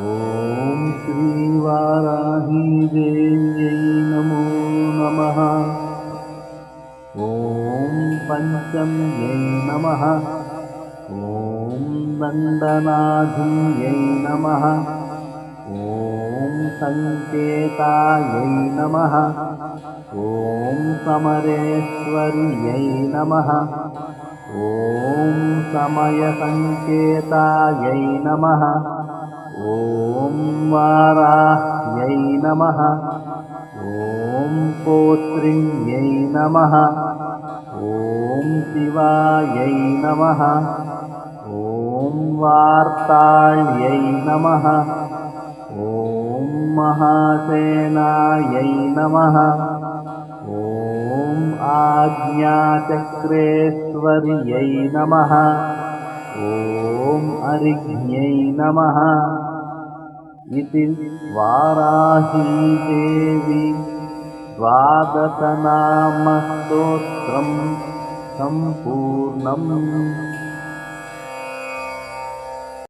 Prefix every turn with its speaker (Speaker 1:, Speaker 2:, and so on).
Speaker 1: ॐ श्रीवाराहीदेव्यै नमो नमः। ॐ पञ्चम्यै नमः। ॐ दण्डनाधिन्यै नमः। ॐ सङ्केतायै नमः। ॐ समरेश्वर्यै नमः। ॐ समयसङ्केतायै नमः ॐ वाराह्यै नमः। ॐ पोत्रिण्यै नमः। ॐ शिवायै नमः। ॐ वार्ताళ్यै नमः। ॐ महासेनायै नमः। ॐ आज्ञाचक्रेश्वर्यै नमः। ॐ अरिज्ञै नमः इति वाराहीदेवी द्वादशनामस्तोत्रम् सम्पूर्णम्